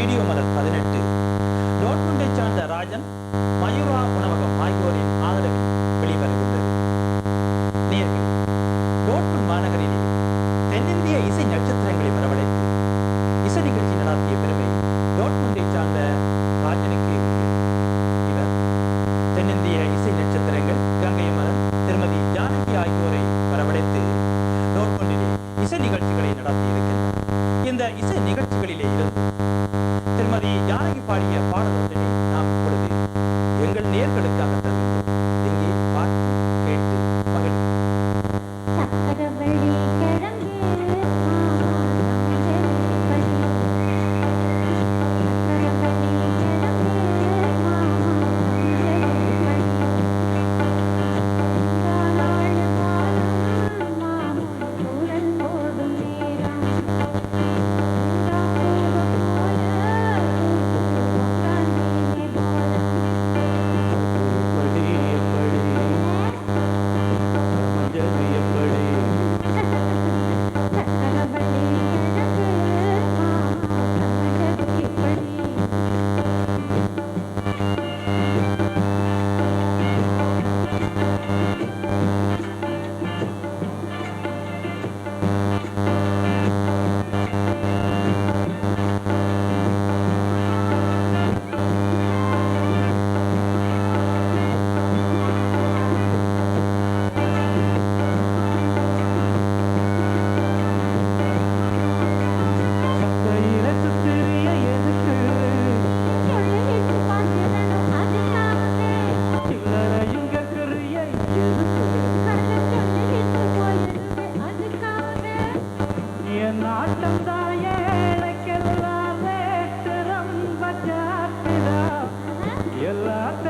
Video மலர் பதினெட்டு. டோட்முண்டை சார்ந்த ராஜன் மயூரா உணவகம் ஆகியோரின் ஆதரவில் வெளிவருகின்றது நேர்கள் மாநகரின் ஏழைக்கெல்லாம்